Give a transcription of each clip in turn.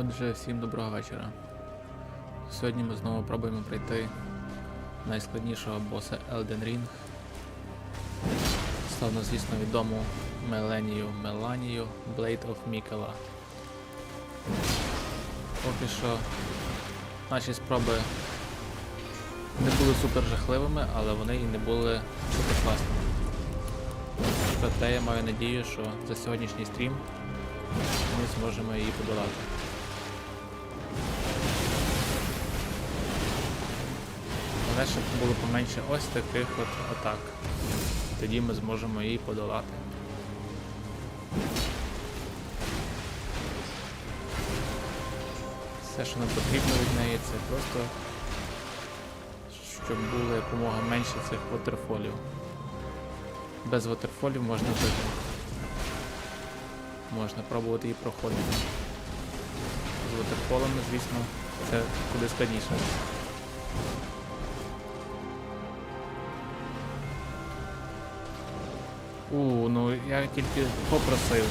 Отже, всім доброго вечора. Сьогодні ми знову пробуємо пройти найскладнішого боса Elden Ring. Славно, звісно, відому Меленію Меланію Blade of Mikela. Поки що наші спроби не були супер жахливими, але вони і не були супер класними. Проте я маю надію, що за сьогоднішній стрім ми зможемо її подолати. Але щоб було поменше ось таких от атак. Тоді ми зможемо її подолати. Все, що нам потрібно від неї, це просто щоб було якомога менше цих вотерфолів. Без вотерфолів можна жити. Можна пробувати її проходити. З вотерфолами, звісно, це куди складніше. У, ну я тільки попросив.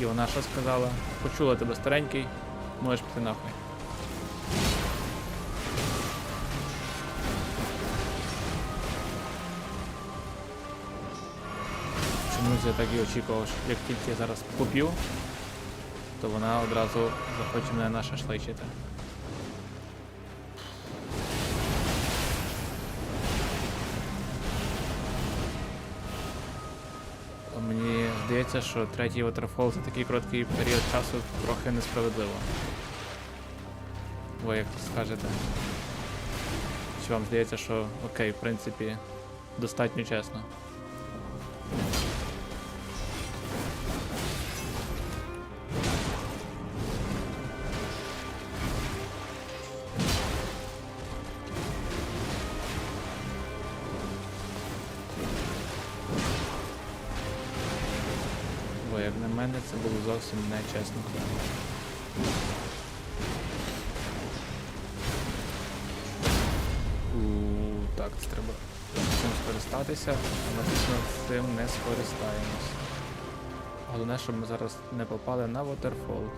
І вона що сказала? Почула тебе старенький, можеш піти нахуй. Чомусь я так і очікував, що як тільки я зараз поп'ю, то вона одразу захоче мене нашашличити. А здається, що третій Waterfall за такий короткий період часу трохи несправедливо. Ви як скажете? Чи вам здається, що окей, в принципі, достатньо чесно? Це було зовсім не чесно. У, так, це треба цим скористатися, а ми точно цим не скористаємось. Головне, щоб ми зараз не попали на waterfall.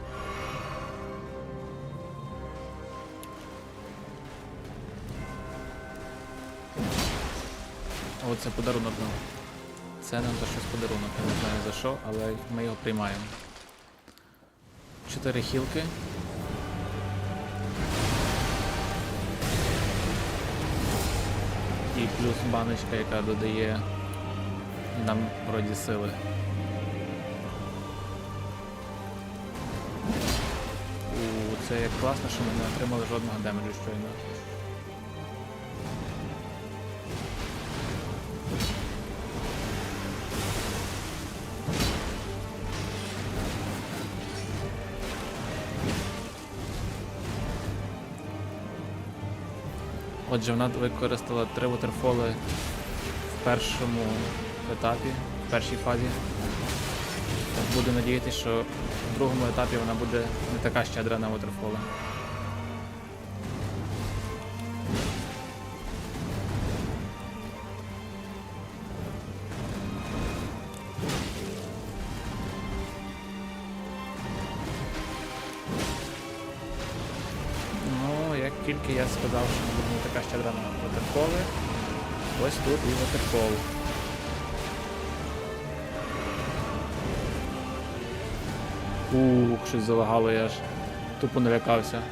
О, це подарунок нам. Це нам за щось подарунок, я не знаю за що, але ми його приймаємо. Чотири хілки. І плюс баночка, яка додає нам вроді сили. У, це як класно, що ми не отримали жодного демеджу щойно. Отже, вона використала три вотерфоли в першому етапі, в першій фазі. Так, Буду надіятися, що в другому етапі вона буде не така щедра на вотерфоли. Ну, як тільки я сказав, що така ще на ватерколи. ось тут і вотерфол. Ух, щось залагало, я ж. тупо налякався.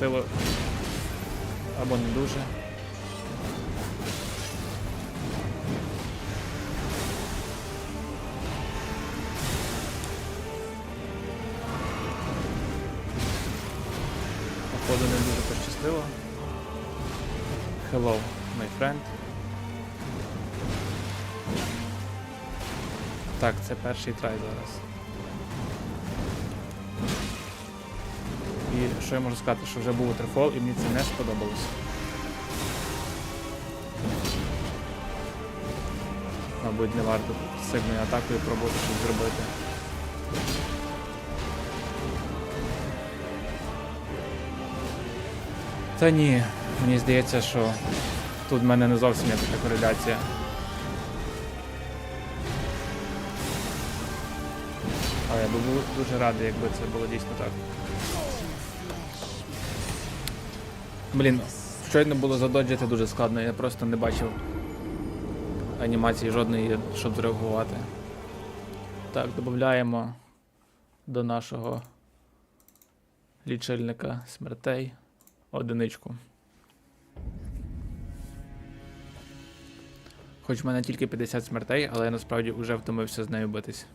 Пощастило або не дуже. Походу не дуже пощастило. Hello, my friend. Так, це перший трай зараз. Що я можу сказати, що вже був Waterfall і мені це не сподобалось. Мабуть, не варто сильною атакою пробувати щось зробити. Та ні, мені здається, що тут в мене не зовсім є така кореляція. Але я би був дуже радий, якби це було дійсно так. Блін, щойно було задоджити дуже складно, я просто не бачив анімації жодної, щоб зреагувати. Так, додаємо до нашого лічильника смертей одиничку. Хоч в мене тільки 50 смертей, але я насправді вже втомився з нею битись.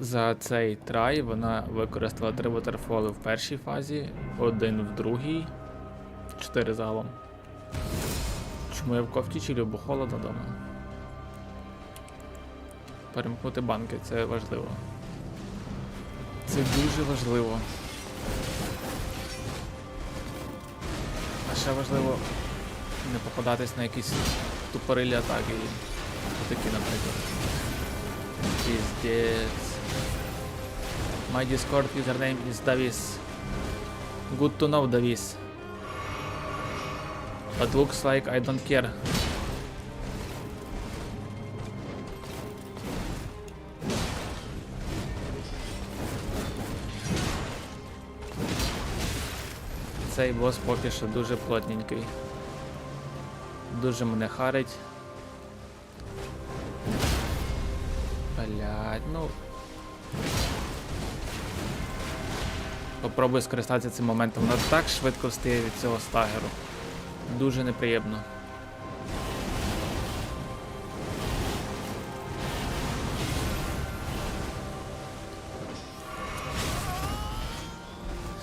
За цей трай вона використала три waterfall в першій фазі, один в другій, чотири загалом. Чому я в кофті чилю, бо холодно вдома. Перемкнути банки, це важливо. Це дуже важливо. А ще важливо не попадатись на якісь тупорилі атаки. Такі, наприклад. Піздець. My Discord username is Davis. Good to know, Davis. But looks like I don't care. Цей бос поки що дуже плотненький. Дуже мене харить. Блять, ну. Попробую скористатися цим моментом. Вона так швидко встає від цього стагеру. Дуже неприємно.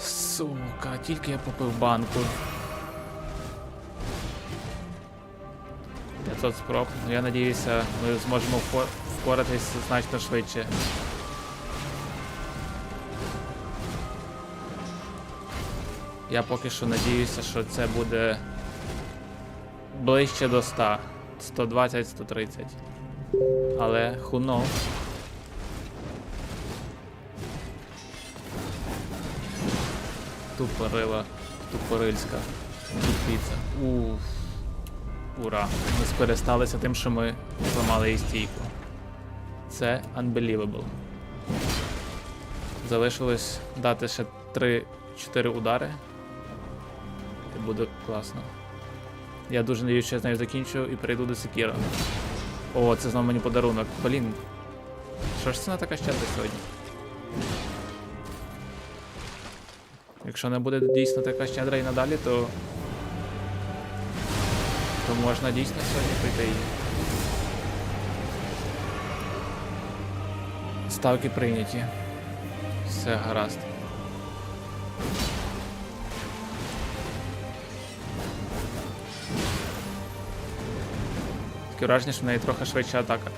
Сука, тільки я попив банку. 500 спроб. Ну я надіюся, ми зможемо впо- впоратись значно швидше. Я поки що надіюся, що це буде ближче до 100. 120-130. Але knows? Тупорила, тупорильська, тупіця. Уф. Ура. Ми скористалися тим, що ми зламали її стійку. Це unbelievable. Залишилось дати ще 3-4 удари. Буде класно. Я дуже надіюсь, що я з закінчу і перейду до Секіра. О, це знову мені подарунок. Блін. Що ж це на така щедра сьогодні? Якщо не буде дійсно така щедра і надалі, то. То можна дійсно сьогодні прийти її. Ставки прийняті. Все гаразд. Таке враження, що в неї трохи швидша атака.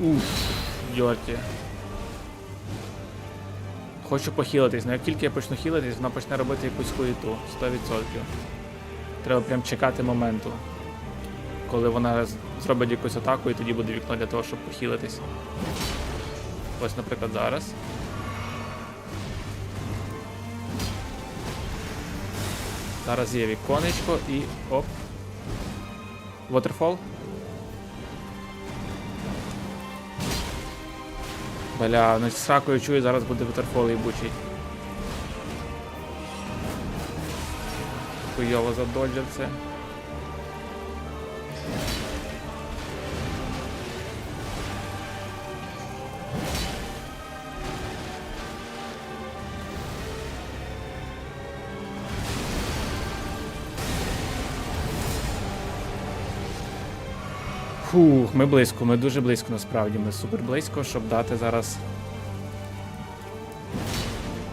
Уф, Йорті. Хочу похилитись, але як тільки я почну хілитись, вона почне робити якусь хуєту. 100%. Треба прям чекати моменту. Коли вона зробить якусь атаку і тоді буде вікно для того, щоб похилитись. Ось, наприклад, зараз. Зараз є віконечко і оп. Waterfall. Бля, ну з ракою чую, зараз буде Waterfall їбучий. Хуйово задоджив це. Фух, ми близько, ми дуже близько насправді. Ми супер близько, щоб дати зараз.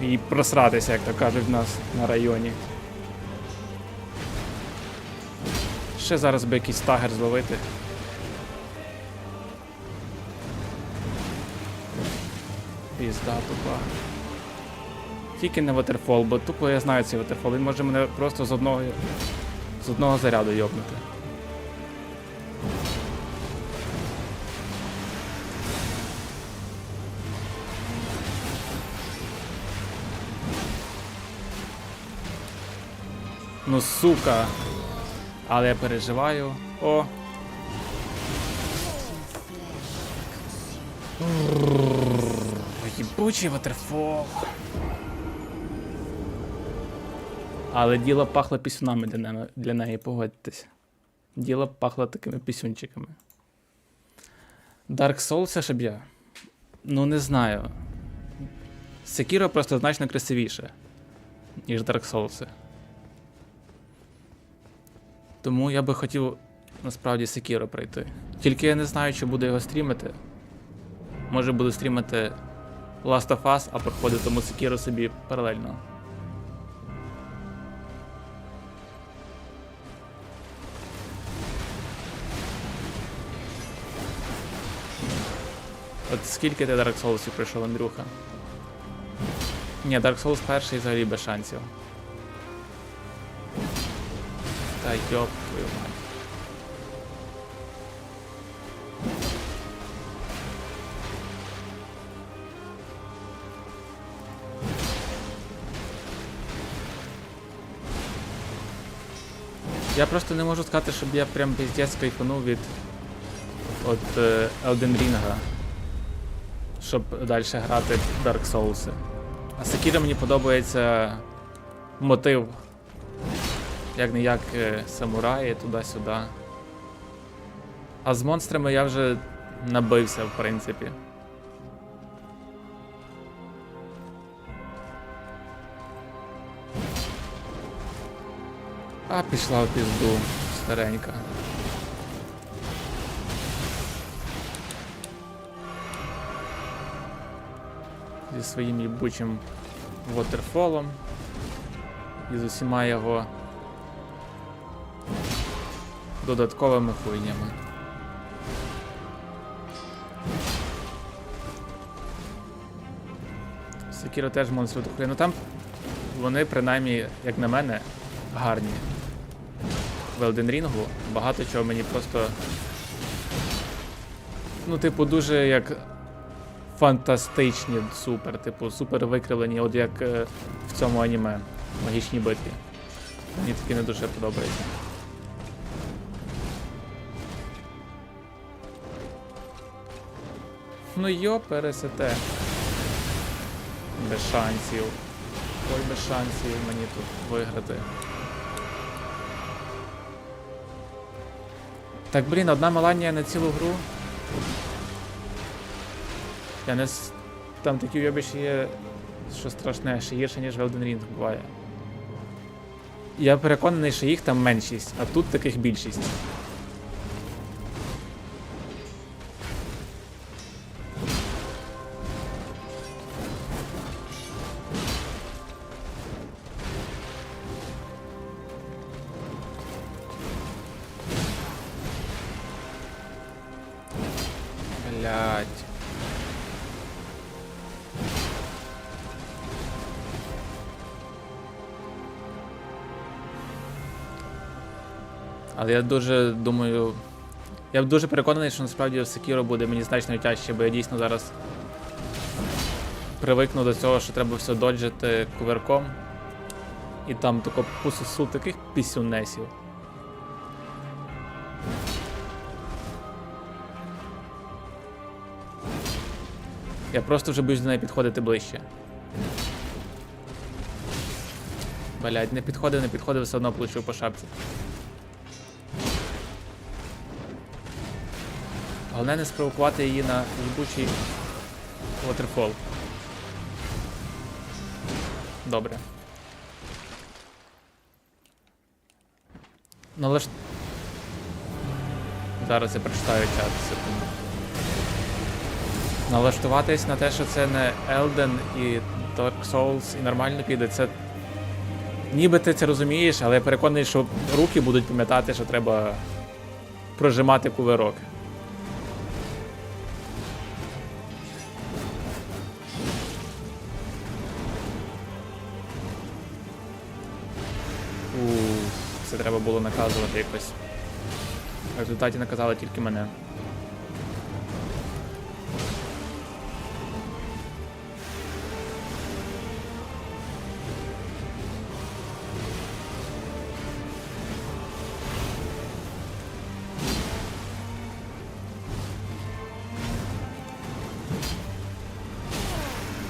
І просратися, як то кажуть в нас на районі. Ще зараз би якийсь тагер зловити. Пізда тупа. Тільки не ватерфол, бо тупо я знаю цей ватерфол. Він може мене просто з одного з одного заряду йобнути. Ну сука. Але я переживаю. О. Єбучий ватерфол. Але діло пахло пісюнами для, неї, для неї, погодьтесь. Діло пахло такими пісюнчиками. Dark Souls щоб я. Ну, не знаю. Sekiro просто значно красивіше, ніж Dark Souls. Тому я би хотів насправді Sekiro пройти. Тільки я не знаю, чи буду його стрімити. Може буду стрімити Last of Us, а проходити тому Sekiro собі паралельно. От скільки ти Dark Souls пройшов, Андрюха? Ні, Dark Souls перший взагалі без шансів. Та йоп твою мать. Я просто не можу сказати, щоб я прям піздець кайфанув від от е, Elden Ring, щоб далі грати в Dark Souls. А Sekiro мені подобається мотив як не як е, самураї туди-сюди. А з монстрами я вже набився, в принципі. А пішла в пізду старенька. Зі своїм їбучим вотерфолом і з усіма його додатковими хуйнями. Секіро теж монстр дохуя. Ну там вони, принаймні, як на мене, гарні. В Elden Ring багато чого мені просто. Ну, типу, дуже як фантастичні, супер, типу, супер викривлені, от як е, в цьому аніме магічній битві. Мені такі не дуже подобаються. Ну йо, пересете. Без шансів. Ой, без шансів мені тут виграти. Так, блін, одна Меланія на цілу гру. Я не. Там такі уйобищі є, що страшне, ще гірше, ніж в Elden Ring буває. Я переконаний, що їх там меншість, а тут таких більшість. Але я дуже думаю. Я дуже переконаний, що насправді Sekiro буде мені значно тяжче, бо я дійсно зараз привикну до цього, що треба все доджити кувирком. І там тако пусусу таких пісюнесів. Я просто вже боюсь до неї підходити ближче. Блять, не підходив, не підходив, все одно получив по шапці. Головне не спровокувати її на їбучий waterfall. Добре. Налаш... Зараз я прочитаю чат, секунду. Налаштуватись на те, що це не Elden і Dark Souls і нормально піде, це Ніби ти це розумієш, але я переконаний, що руки будуть пам'ятати, що треба прожимати кувирок. Треба було наказувати якось. В результаті наказали тільки мене.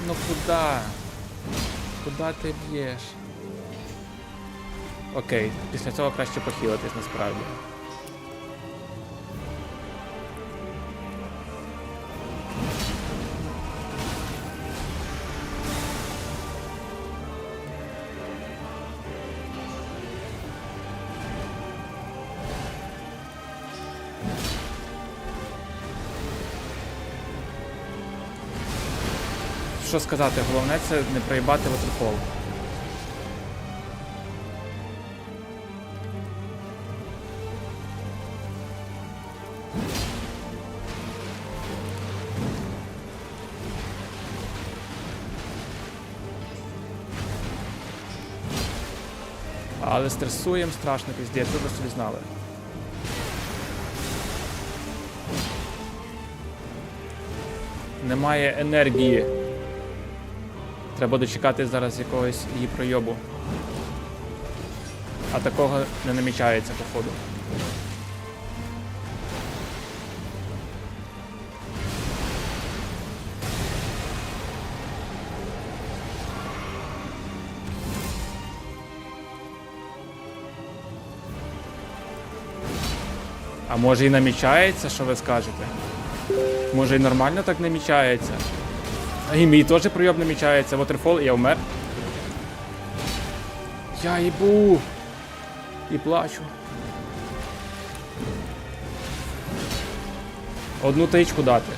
Ну куда? Куда ти б'єш? Окей, після цього краще похилитись насправді. Що сказати, головне це не проїбати ватерфол. Але стресуємо страшно піздець, ви б собі знали. Немає енергії. Треба дочекати зараз якогось її пройобу. А такого не намічається, походу. А може і намічається, що ви скажете? Може і нормально так намічається? І мій теж прийом намічається. Waterfall, я вмер. Я їбу. І плачу. Одну тичку дати.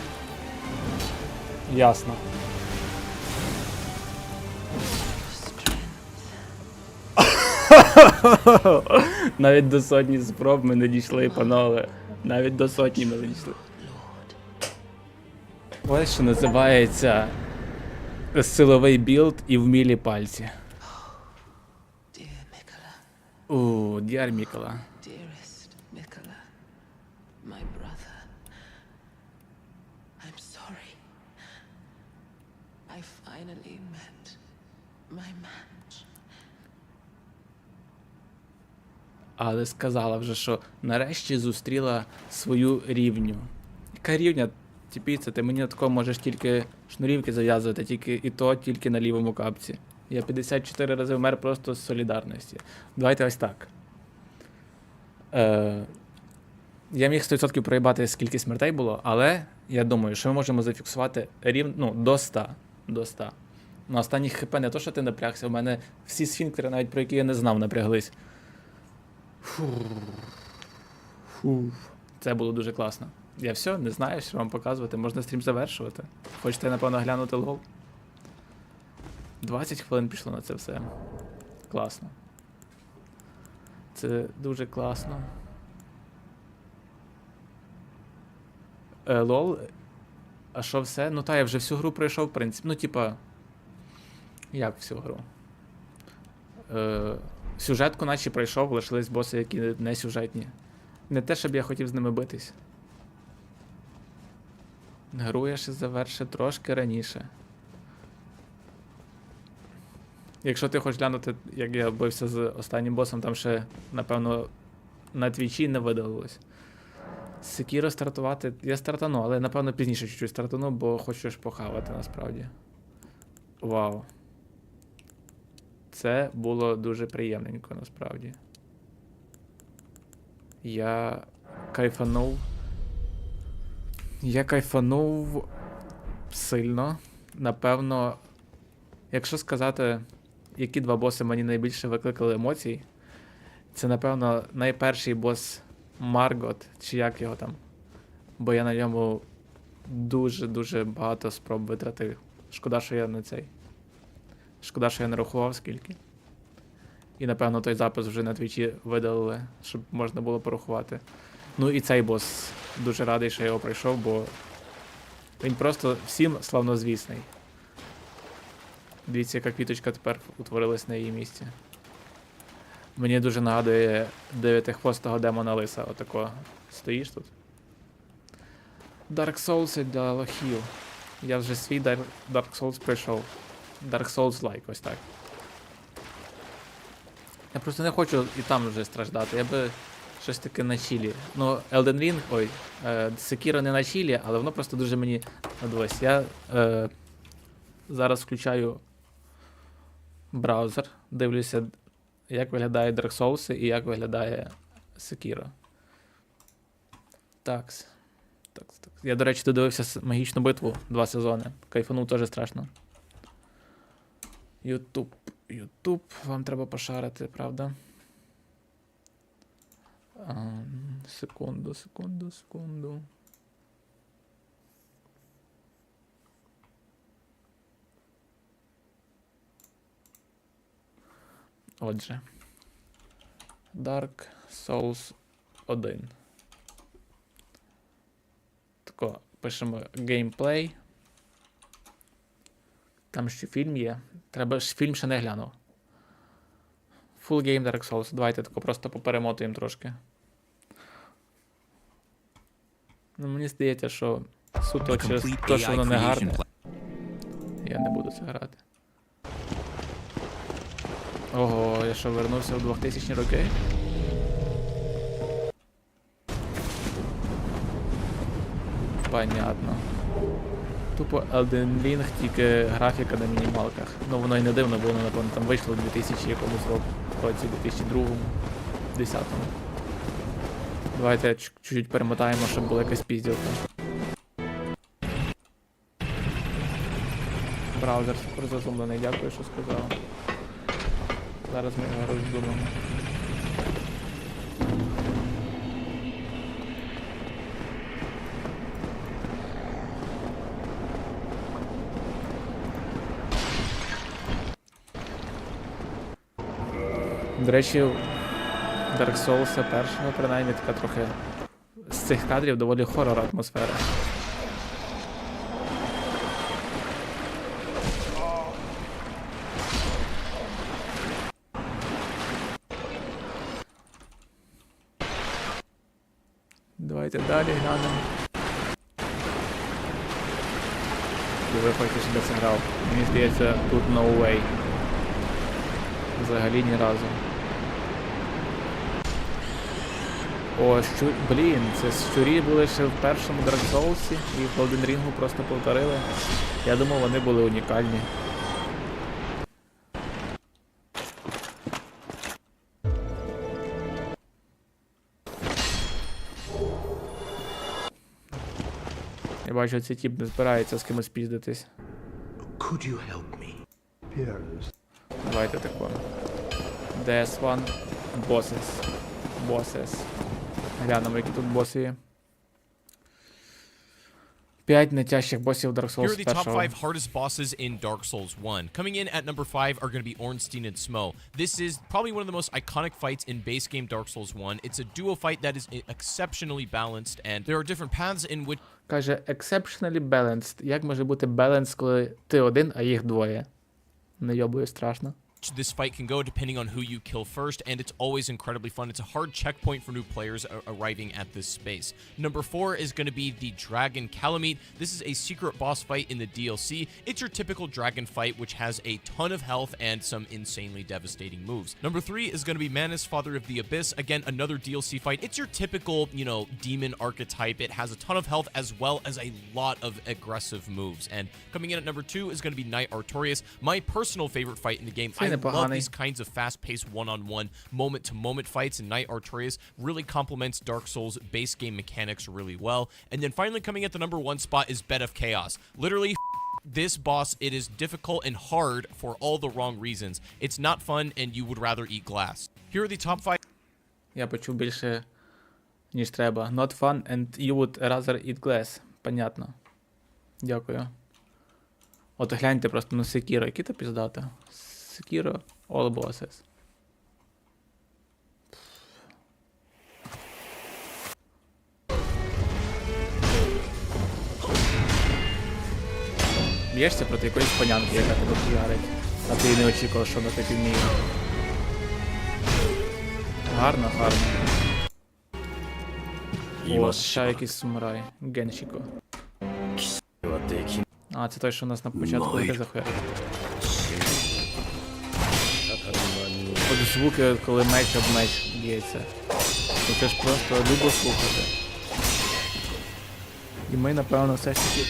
Ясно. Навіть до сотні спроб ми не дійшли, панове. Навіть до сотні ми не дійшли. Ось що називається силовий білд і вмілі пальці. У, діар Мікола. I finally met my match. Але сказала вже, що нарешті зустріла свою рівню. Яка рівня? Тіпіться, ти мені на такому можеш тільки шнурівки зав'язувати, тільки і то тільки на лівому капці. Я 54 рази вмер просто з солідарності. Давайте ось так. Е, я міг 100% проїбати, скільки смертей було, але я думаю, що ми можемо зафіксувати рів... ну, до 100. До 100. На останніх хп не то, що ти напрягся, у мене всі сфінктери, навіть про які я не знав, напряглись. Фу. Це було дуже класно. Я все, не знаю, що вам показувати. Можна стрім завершувати. Хочете, напевно, глянути лол? 20 хвилин пішло на це все. Класно. Це дуже класно. Е, лол. А що все? Ну та я вже всю гру пройшов, в принципі. Ну, типа. Як всю гру? Е, сюжетку наче пройшов, лишились боси, які не сюжетні. Не те, щоб я хотів з ними битись. Гру я ще завершив трошки раніше. Якщо ти хочеш глянути, як я бився з останнім босом, там ще, напевно, на твічі не видалилось. Секіро стартувати. Я стартану, але напевно пізніше чуть-чуть стартану, бо хочу щось похавати насправді. Вау. Це було дуже приємненько насправді. Я кайфанув. Я кайфанув сильно. Напевно, якщо сказати, які два боси мені найбільше викликали емоцій, це, напевно, найперший бос Маргот, чи як його там. Бо я на ньому дуже-дуже багато спроб витратив. Шкода, що я не цей. Шкода, що я не рахував скільки. І напевно той запис вже на твічі видалили, щоб можна було порахувати. Ну і цей бос дуже радий, що я його пройшов, бо він просто всім славнозвісний. Дивіться, яка квіточка тепер утворилась на її місці. Мені дуже нагадує дев'ятихвостого демона лиса. Отако стоїш тут. Dark Souls для лохів. Я вже свій Dark Souls пройшов. Dark Souls like, ось так. Я просто не хочу і там вже страждати. Я би щось таке на чілі. Ну, Elden Ring, ой, е, Sekiro не на чілі, але воно просто дуже мені надалось. Я е, зараз включаю браузер, дивлюся, як виглядає Dark Souls і як виглядає Sekiro. Такс. Такс, такс. Я, до речі, додивився магічну битву два сезони. Кайфанув теж страшно. Ютуб. Ютуб, вам треба пошарити, правда? А, секунду, секунду, секунду. Отже. Dark Souls 1. Тако, пишемо геймплей. Там ще фільм є. Треба ж фільм ще не глянув. Full Game Dark Souls. Давайте тако просто поперемотуємо трошки. Ну, мені здається, що суто через те, що воно не гарне, я не буду це грати. Ого, я що вернувся в 2000 роки? Понятно. Тупо Elden Ring, тільки графіка на мінімалках. Ну воно і не дивно, бо воно, напевно, там вийшло в 2000 якомусь року, році, 2002 10 Давайте чуть- чуть-чуть перемотаємо, щоб була якась пізділка. Браузер супер зазумлений, дякую, що сказав. Зараз ми його роздумаємо. До речі, Dark Souls першого, принаймні, така трохи з цих кадрів доволі хорор атмосфера. Давайте далі глянемо. І ви це грав. Мені здається, тут no way. Взагалі ні разу. О, щу... блін, це щурі були ще в першому Dark Souls і в Elden Ring просто повторили. Я думав, вони були унікальні. Я бачу, цей тіп не збирається з кимось піздитись. Could you help me? Давайте тако. DS1 Bosses. Bosses. Глянемо, які тут боси є. П'ять найтяжчих босів Dark Here are the top першого. five hardest bosses in Dark Souls 1. Coming in at number five are going to be Ornstein and Smo. This is probably one of the most iconic fights in base game Dark Souls 1. It's a duo fight that is e- exceptionally balanced, and there are different paths in which Каже, exceptionally balanced. Як може бути balanced, коли ти один, а їх двоє? Не йобую страшно. This fight can go depending on who you kill first, and it's always incredibly fun. It's a hard checkpoint for new players arriving at this space. Number four is going to be the Dragon Calamite. This is a secret boss fight in the DLC. It's your typical dragon fight, which has a ton of health and some insanely devastating moves. Number three is going to be Manus, Father of the Abyss. Again, another DLC fight. It's your typical, you know, demon archetype. It has a ton of health as well as a lot of aggressive moves. And coming in at number two is going to be Knight Artorias, my personal favorite fight in the game. I love непоганий. these kinds of fast-paced one-on-one, moment-to-moment fights, and Knight Artorias really complements Dark Souls' base game mechanics really well. And then finally, coming at the number one spot is Bed of Chaos. Literally, this boss it is difficult and hard for all the wrong reasons. It's not fun, and you would rather eat glass. Here are the top five Я почув більше, ніж треба. Not fun and you would rather eat glass. Понятно. Дякую. От гляньте просто на Sekiro, які то піздата. Sekiro, all bosses. Б'єшся проти якоїсь панянки, яка тебе піарить, а ти не очікував, що вона так вміє. Гарно, гарно. О, ще якийсь самурай. Геншіко. А, це той, що у нас на початку буде захер. От звуки, коли меч об меч б'ється. Ну це ж просто любо слухати. І ми, напевно, все ж таки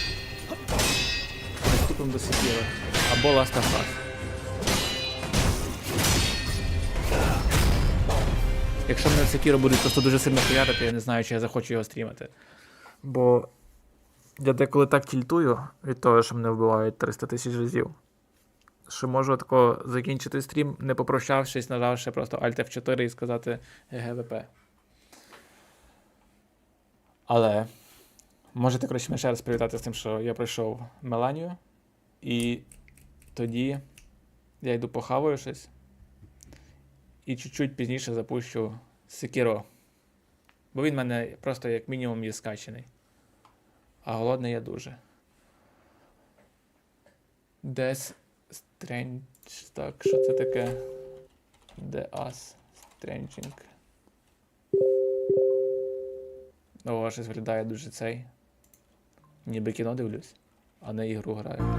приступимо до Секіра. Або Last of Us. Якщо мене Секіро будуть просто дуже сильно хуярити, я не знаю, чи я захочу його стрімати. Бо я деколи так тільтую від того, що мене вбивають 300 тисяч разів. Що можу тако закінчити стрім, не попрощавшись, нажавши просто Alt F4 і сказати ГГВП. Але можете, коротше, ще раз привітати з тим, що я пройшов Меланію. І тоді я йду похаваю щось. І чуть-чуть пізніше запущу Секіро. Бо він в мене просто як мінімум є скачений. А голодний я дуже. Десь Strange. Так, що це таке? The Us Stranging. О, щось виглядає дуже цей. Ніби кіно дивлюсь, а не ігру граю.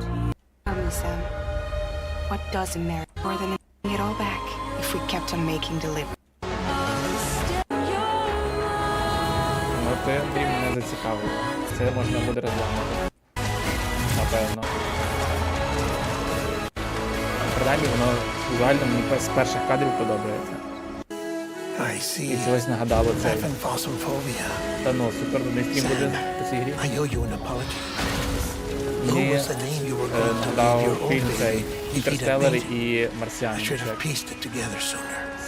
Ну, ти, Андрій, мене зацікавив. Це можна буде розглянути. Напевно. Принаймні, воно візуально мені з перших кадрів подобається. I. І чогось нагадало. Phasmophobia. Та ну, супер стрім буде по цій грі. Owe you an apology. Мені е, нагадав фільм цей Інтерстеллар і Марсіан.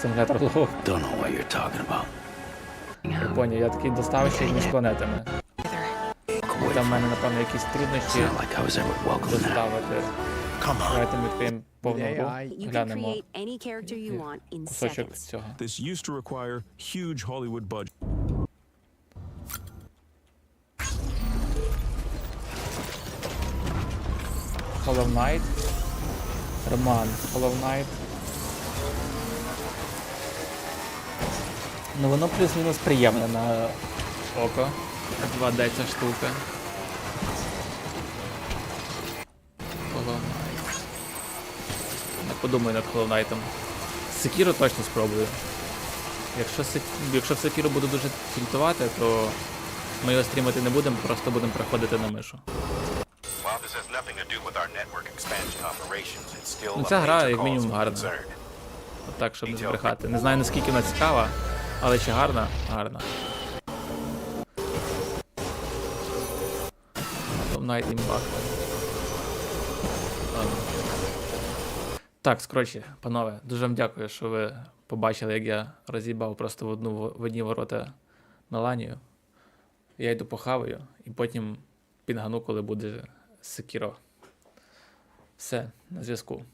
Симулятор talking about. Я поняв, я такий доставщик між планетами. Там в мене, напевно, якісь труднощі доставити. Давайте ми відкриємо повну гру, You can глянемо create any character you want in кусочок цього. This used to require huge Hollywood budget. Hollow Knight. Роман. Hollow Knight. Ну воно плюс-мінус приємне на око. 2D ця штука. Подумаю над Hollow Knight. Секіро точно спробую. Якщо, Сек... Якщо в Секіро буду дуже фільтувати, то ми його стрімати не будемо, просто будемо приходити на мишу. Ну, ця гра, як мінімум, гарна. От так, щоб не збрехати. Не знаю наскільки вона цікава, але чи гарна? Гарна. Atom Knight Impact. Ладно. Так, скоротше, панове, дуже вам дякую, що ви побачили, як я роз'їбав просто в одну в одні ворота на. Я йду похаваю і потім пінгану, коли буде Секіро. Все, на зв'язку.